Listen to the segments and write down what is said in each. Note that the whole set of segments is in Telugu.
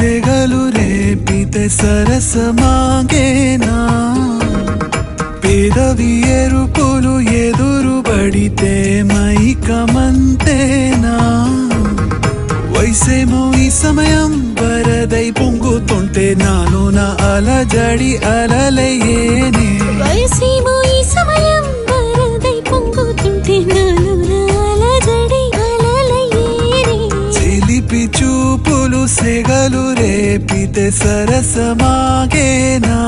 సెగలు రేపితే సరసమాగేనా? పేదవి ఎరుపులు ఎదురు పడితే మైకమంతేనా? వయసేమో ఈ సమయం వరదై పొంగుతుంటే నాలో నా అలజడి అలలయ్యేనే? రేపితే సరసమాగేనా?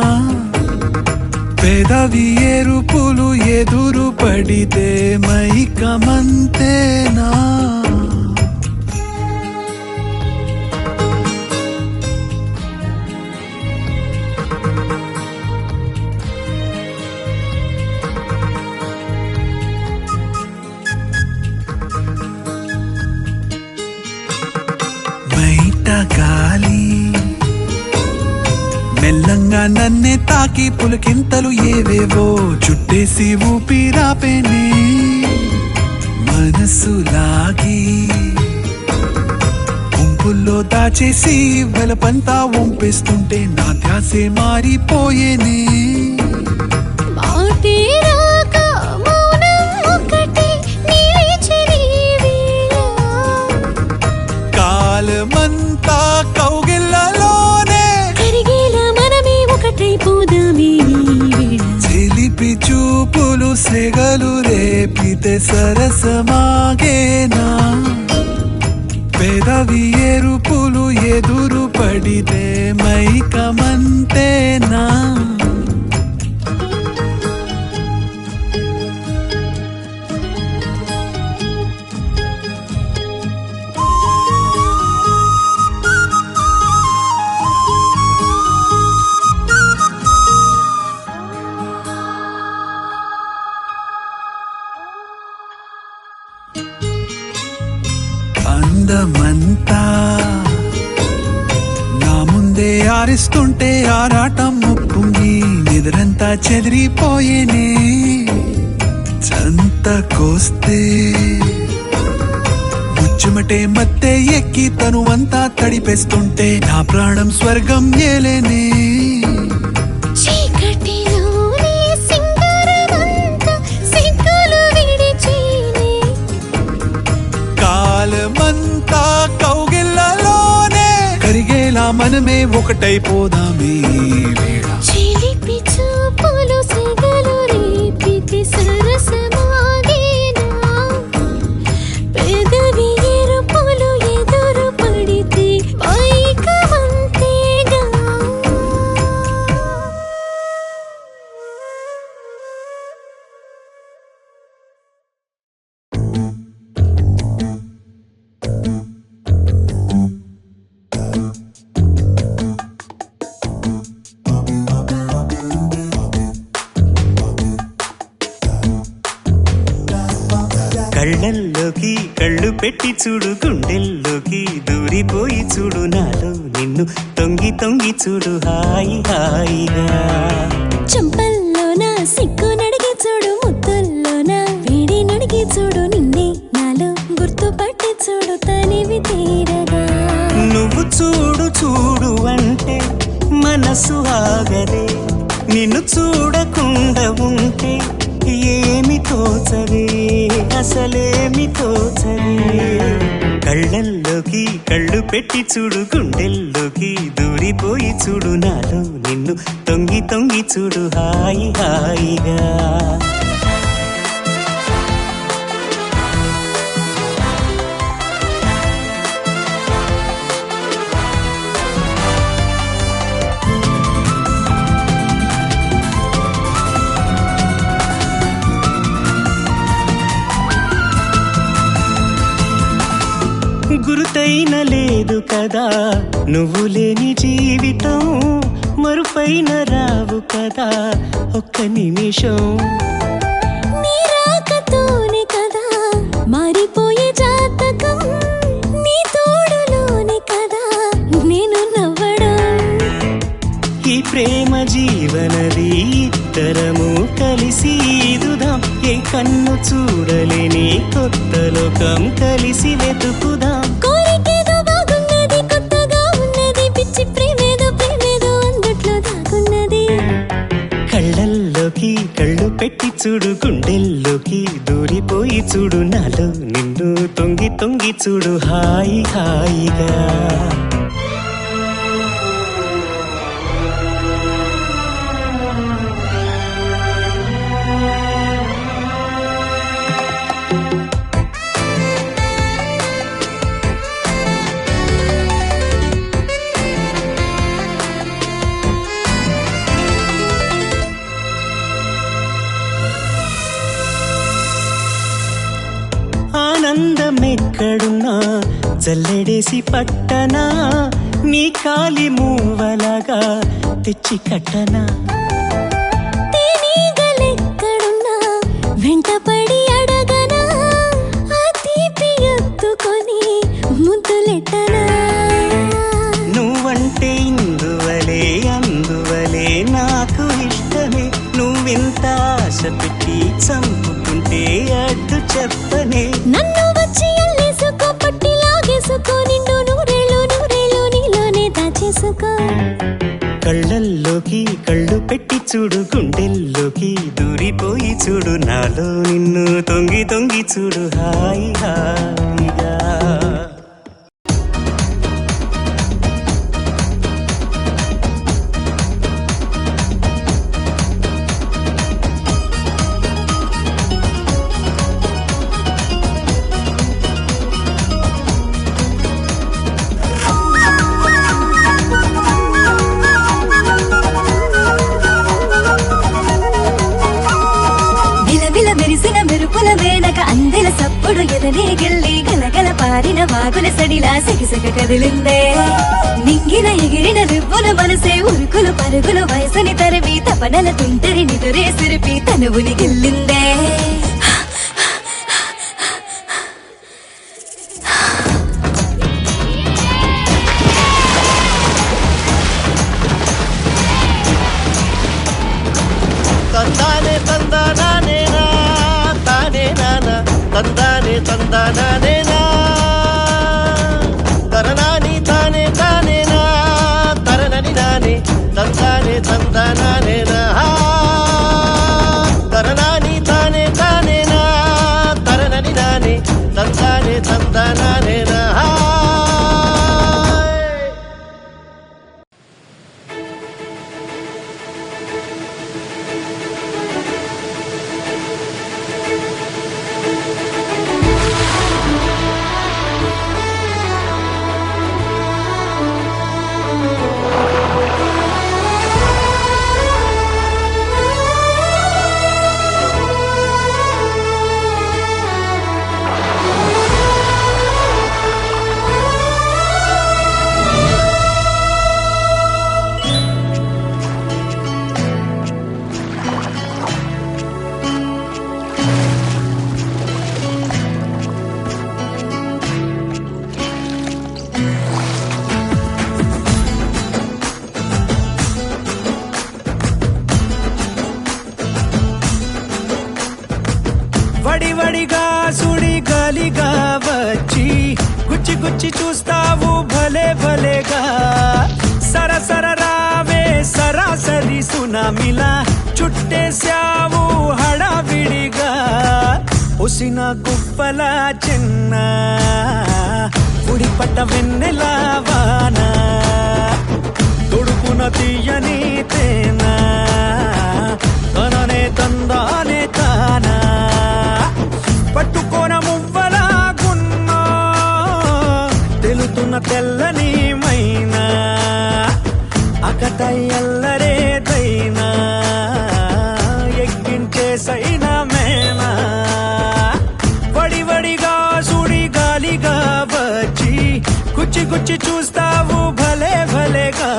పెదవి ఎరుపులు ఎదురు పడితే మైకమంతేనా? నిన్న నన్నే తాకి పులికింతలు ఏవేవో చుట్టేసి ఊపిరాపేనే మనసు లాగి గుంపుల్లో దాచేసి వెలపంతా వంపేస్తుంటే నా ధ్యాసే మారిపోయేనే సెగలు రేపితే సరసమాగేనా? పెదవి ఎరుపులు ఎదురు పడితే మైకమంతేనా? అందమంతా నా ముందే ఆరిస్తుంటే ఆరాటం ముప్పుంగి నిద్రంతా చెదిరిపోయేనే. చంతకొస్తే ముచ్చుమటే మత్తే ఎక్కి తనువంతా తడిపేస్తుంటే నా ప్రాణం స్వర్గం ఏలేనే. మనమే ఒకటైపోదామే. కళ్ళు పెట్టి చూడు గుండెల్లోకి దూరిపోయి చూడు నాలో నిన్ను తొంగి తొంగి చూడు హాయి హాయిగా. చెంపల్లోన సిగ్గు నడిగి చూడు ముద్దుల్లోన వేడి నడిగి చూడు నిన్నే నాలో గుర్తుపట్టి చూడు తనివి తీరగా. నువ్వు చూడు చూడు అంటే మనసు ఆగదే. నిన్ను చూడకుండా ఉంటే ఏమి తోచదే? అసలేమి తోచదే కళ్ళల్లోకి కళ్ళు పెట్టి చూడు గుండెల్లోకి దూరిపోయి చూడు. నాలో నిన్ను తొంగి తొంగి చూడు. హాయి హాయిగా. కదా. నువ్వు లేని జీవితం మరుపైన రావు కదా. ఒక్క నిమిషం. కదా. మారిపోయే జాతకం నీ తోడులోనే కదా. నేను నవ్వడం. ఈ ప్రేమ జీవనది ఇద్దరము కలిసి ఈదుదాం. ఏ కన్ను చూడలేని కొత్త లోకం కలిసి చూడు గుండెల్లోకి దూరిపోయి చూడు నాలో నిన్ను తొంగి తొంగి చూడు హాయి హాయిగా. జల్లెడేసి పట్టనా? నీ కాలి మూవలగా తెచ్చి కట్టనా? దూరిపోయి చూడు నాలో నిన్ను తొంగి తొంగి చూడు. హాయి హాయిగా ಒಡೆಯದನೇ ಗೆಲ್ಲಿ ಕಲಕಲ ಪಾರಿನ ಮಾಗುಲ ಸಡಿಲ ಸಗಿಸಗ ಕದಿಲಿಂದೆ ನಿಂಗಿನ ಎಗಿರಿನ ರಿಬ್ಬುನ ಮನಸೆ ಉರುಕುಲು ಪరుగుಲು ವಯಸ್ಸನಿ ತರವಿ ತಪನಲ ತುಂಟರಿ ನಿದುರೆ ಸಿರಿಪಿ ತನುವುನಿ ಗೆಲ್ಲಿಂದೆ தந்தானே தந்தானே మిలా చుట్టేశావు హడావిడిగా ఉసిన గుప్పల చిన్నా. గుచ్చి చూస్తావు భలే భలేగా.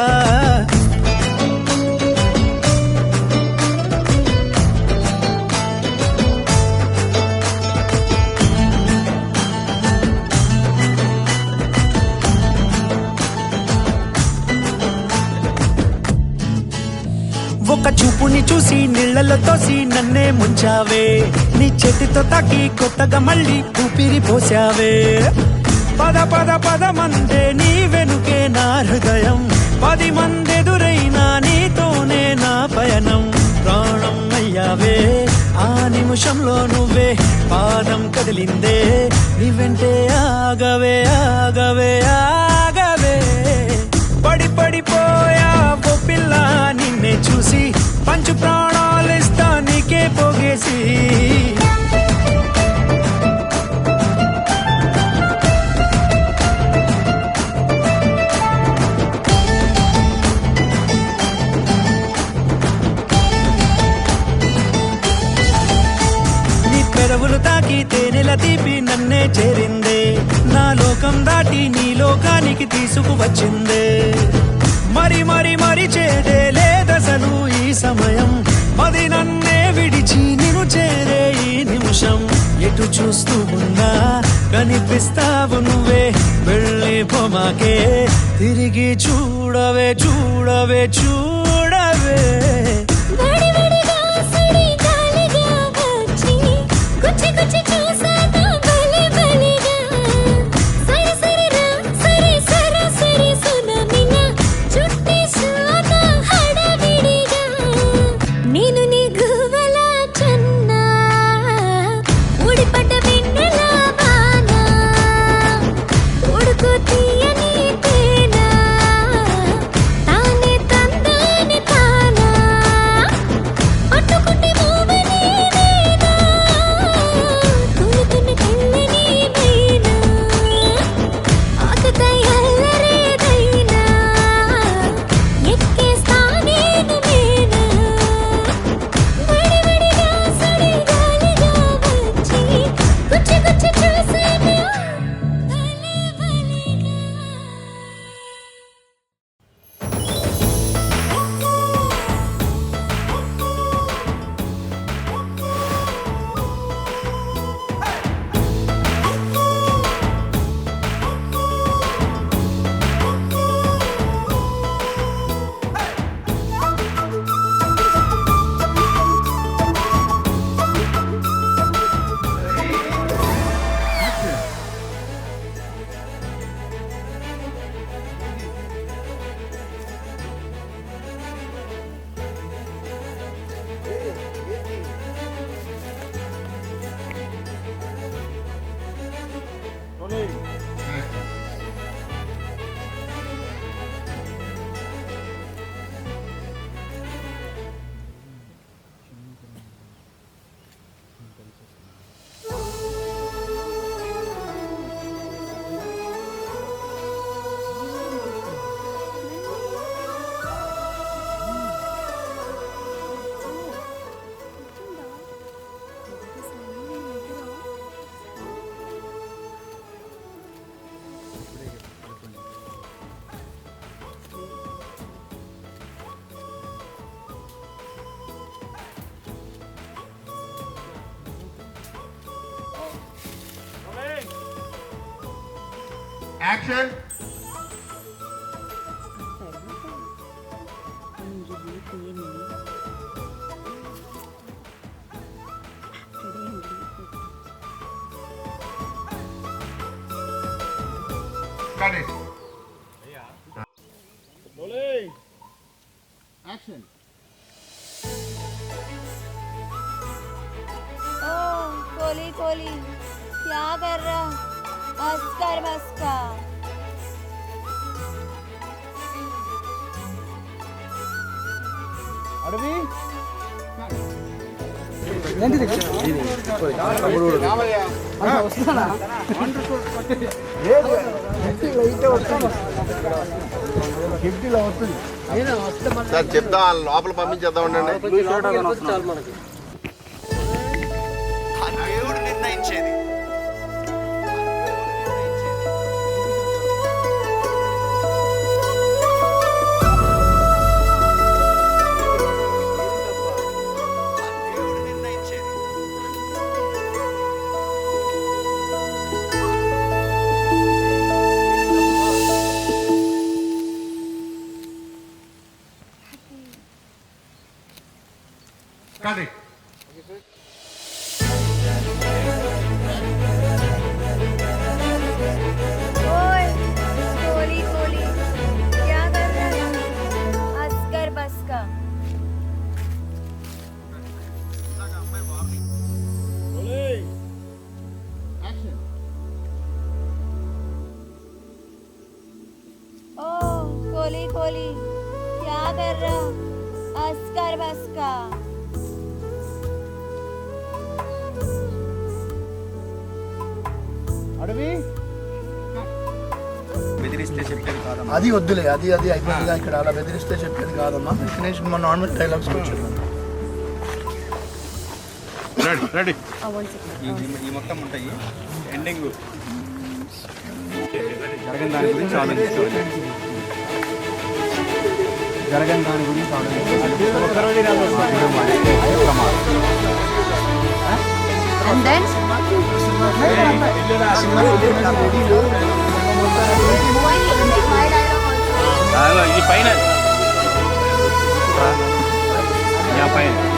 ఒక చూపుని చూసి నీళ్ళలో తోసి నన్నే ముంచావే. నీ చేతితో తాకి కొత్తగా మళ్ళీ ఊపిరి పోసావే. పద పద పద మందే నిమిషంలో నువ్వే పాదం కదిలిందే నీ వెంటే ఆగవే ఆగవే ఆగవే. పడి పడిపోయా ఓ పిల్ల నిన్నే చూసి పంచు ప్రాణాలిస్తా నీకే పోగేసి. తేనెల నన్నే చేరిందే. నా లోకం దాటి నీ లోకానికి తీసుకువచ్చిందే. మరి మరి మరి చేదే లేదసలు ఈ సమయం. అది నన్నే విడిచి నిన్ను చేరే ఈ నిమిషం. ఎటు చూస్తూ ఉన్నా కనిపిస్తావు నువ్వే. వెళ్ళి పొమాకే తిరిగి చూడవే చూడవే చూడవే. Action. Cut it. సార్ చెప్దాం లోపల పంపించేద్దాం ఉండండి कोहली क्या कर रहा बस कर बस का అది వద్దులే అది అది అయిపోయిందిగా ఇక్కడ అలా బెదిరిస్తే చెప్పేది కాదమ్మా ఫినిష్ మా నార్మల్ డైలాగ్స్ వచ్చాను రెడీ రెడీ ఈ మొత్తం ఉంటాయి ఎండింగ్ జరగని దాని గురించి ఆలోచించుకోవాలి జరగని దాని గురించి ఇది పైన పైన